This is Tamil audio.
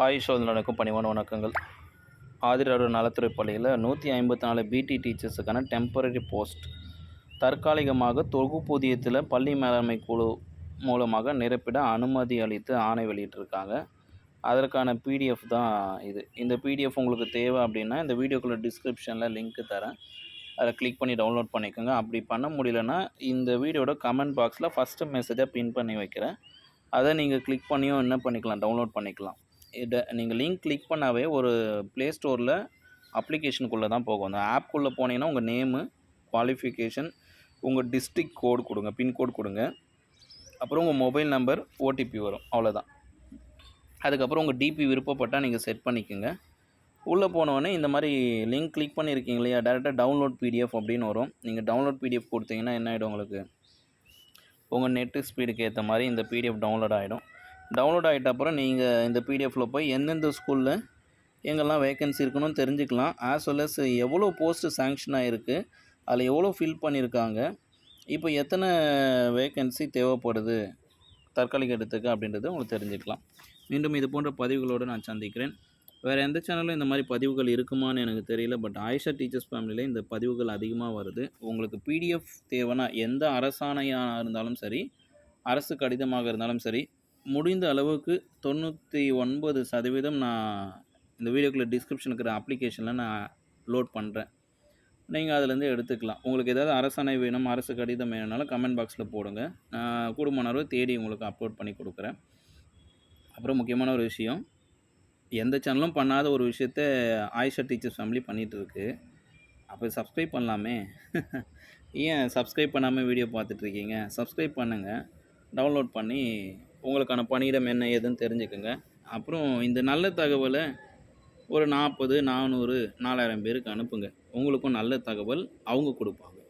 ஆயுஷோல் நடக்கும் பணிவான வணக்கங்கள். ஆதிராடு நலத்துறை பள்ளியில் நூற்றி ஐம்பத்தி நாலு பிடி டீச்சர்ஸுக்கான டெம்பரரி போஸ்ட் தற்காலிகமாக தொகுப்பூதியத்தில் பள்ளி மேலாண்மை குழு மூலமாக நிரப்பிட அனுமதி அளித்து ஆணை வெளியிட்டிருக்காங்க. அதற்கான பிடிஎஃப் தான் இது. இந்த பிடிஎஃப் உங்களுக்கு தேவை அப்படின்னா இந்த வீடியோக்குள்ள டிஸ்கிரிப்ஷனில் லிங்க்கு தரேன். அதை கிளிக் பண்ணி டவுன்லோட் பண்ணிக்கோங்க. அப்படி பண்ண முடியலன்னா இந்த வீடியோட கமெண்ட் பாக்ஸில் ஃபஸ்ட்டு மெசேஜாக பின் பண்ணி வைக்கிறேன். அதை நீங்கள் கிளிக் பண்ணியும் என்ன பண்ணிக்கலாம்? டவுன்லோட் பண்ணிக்கலாம். இதை நீங்கள் லிங்க் கிளிக் பண்ணாவே ஒரு ப்ளே ஸ்டோரில் அப்ளிகேஷனுக்குள்ளே தான் போகும். அந்த ஆப்குள்ளே போனீங்கன்னா உங்கள் நேமு குவாலிஃபிகேஷன் உங்கள் டிஸ்ட்ரிக் கோடு கொடுங்க பின்கோடு கொடுங்க. அப்புறம் உங்கள் மொபைல் நம்பர் ஓடிபி வரும். அவ்வளோதான் அதுக்கப்புறம் உங்கள் டிபி விருப்பப்பட்டால் நீங்கள் செட் பண்ணிக்கோங்க. உள்ளே போனோடனே இந்த மாதிரி லிங்க் கிளிக் பண்ணியிருக்கீங்க இல்லையா? டேரெக்டாக டவுன்லோட் பிடிஎஃப் அப்படின்னு வரும். நீங்கள் டவுன்லோட் பிடிஎஃப் கொடுத்தீங்கன்னா என்ன ஆகிடும் உங்களுக்கு? உங்கள் நெட்டு ஸ்பீடுக்கு ஏற்ற மாதிரி இந்த பிடிஎஃப் டவுன்லோட் ஆகிடும் டவுன்லோட் ஆகிட்ட அப்புறம் நீங்கள் இந்த பிடிஎஃப்பில் போய் எந்தெந்த ஸ்கூலில் எங்கெல்லாம் வேகன்சி இருக்குன்னு தெரிஞ்சுக்கலாம். ஆஸ் வெல் அஸ் எவ்வளோ போஸ்ட்டு சேங்ஷன் ஆகிருக்கு அதில் எவ்வளோ ஃபில் பண்ணியிருக்காங்க இப்போ எத்தனை வேகன்சி தேவைப்படுது தற்காலிக இடத்துக்கு அப்படின்றது உங்களுக்கு தெரிஞ்சுக்கலாம். மீண்டும் இது போன்ற பதிவுகளோடு நான் சந்திக்கிறேன். வேறு எந்த சேனலும் இந்த மாதிரி பதிவுகள் இருக்குமான்னு எனக்கு தெரியல பட் ஆயிஷா டீச்சர்ஸ் ஃபேமிலியில் இந்த பதிவுகள் அதிகமாக வருது. உங்களுக்கு பிடிஎஃப் தேவைன்னா எந்த அரசாணையாக இருந்தாலும் சரி அரசு கடிதமாக இருந்தாலும் சரி முடிந்த அளவுக்கு தொண்ணூற்றி ஒன்பது சதவீதம் நான் இந்த வீடியோக்குள்ள டிஸ்கிரிப்ஷன் இருக்கிற அப்ளிகேஷனில் நான் லோட் பண்ணுறேன் நீங்கள் அதுலேருந்து எடுத்துக்கலாம். உங்களுக்கு ஏதாவது அரசாணை வேணும் அரசு கடிதம் வேணும்னாலும் கமெண்ட் பாக்ஸில் போடுங்க. நான் கூடுமானவரை தேடி உங்களுக்கு அப்லோட் பண்ணி கொடுக்குறேன். அப்புறம் முக்கியமான ஒரு விஷயம் எந்த சேனலும் பண்ணாத ஒரு விஷயத்த ஆயிஷா டீச்சர்ஸ் ஃபேமிலி பண்ணிகிட்ருக்கு அப்போ சப்ஸ்கிரைப் பண்ணலாமே. ஏன் சப்ஸ்கிரைப் பண்ணாமல் வீடியோ பார்த்துட்ருக்கீங்க சப்ஸ்கிரைப் பண்ணுங்கள் டவுன்லோட் பண்ணி உங்களுக்கான பணியிடம் என்ன ஏதுன்னு தெரிஞ்சுக்கோங்க. அப்புறம் இந்த நல்ல தகவலை ஒரு நாற்பது நானூறு நாலாயிரம் பேருக்கு அனுப்புங்க. உங்களுக்கும் நல்ல தகவல் அவங்க கொடுப்பாங்க.